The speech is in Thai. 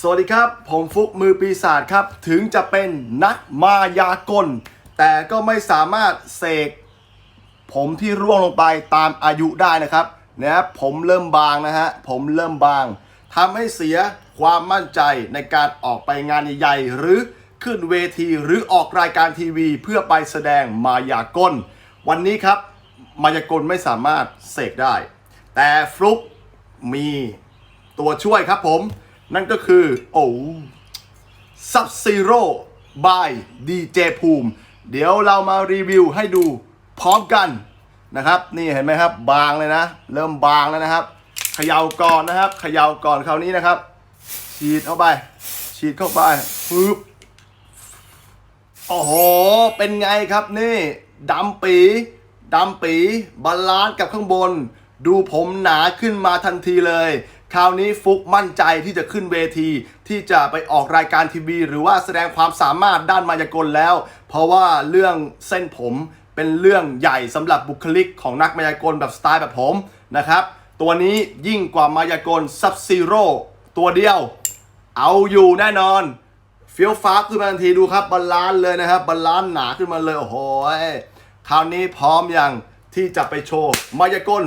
สวัสดีครับ ผมฟุกมือปีศาจครับ ถึงจะเป็นนักมายากล แต่ก็ไม่สามารถเสกผมที่ร่วงลงไปตามอายุได้นะครับนะผมเริ่มบางนะฮะ ผมเริ่มบางทำให้เสียความมั่นใจในการออกไปงานใหญ่ๆหรือขึ้นเวทีหรือออกรายการทีวี เพื่อไปแสดงมายากล วันนี้ครับ มายากลไม่สามารถเสกได้ แต่ฟลุกมีตัวช่วยครับผม นั่นก็คือโอ้ซับซีโร่บายดีเจภูมิ เดี๋ยวเรามารีวิวให้ดูพร้อมกันนะครับ นี่เห็นไหมครับ บางเลยนะ เริ่มบางแล้วนะครับเขย่าก่อนนะครับเขย่าก่อนคราวนี้นะครับ ฉีดเข้าไป ฉีดเข้าไปปึ๊บโอ้โห เป็นไงครับนี่ดำปีดำปีบาลานซ์กับข้างบน ดูผมหนาขึ้นมาทันทีเลย คราวนี้ฟุกมั่นใจที่จะขึ้นเวที ที่จะไปออกรายการทีวี หรือว่าแสดงความสามารถด้านมายากลแล้ว เพราะว่าเรื่องเส้นผมเป็นเรื่องใหญ่สำหรับบุคลิกของนักมายากลแบบสไตล์แบบผมนะครับ ตัวนี้ยิ่งกว่ามายากลซับซีโร่ตัวเดียว เอาอยู่แน่นอนเฟี้ยวฟ้าขึ้นมาทันทีดูครับบาลานซ์เลยนะครับบาลานซ์หนาขึ้นมาเลยโอ้โหคราวนี้พร้อมอย่างที่จะไปโชว์มายากล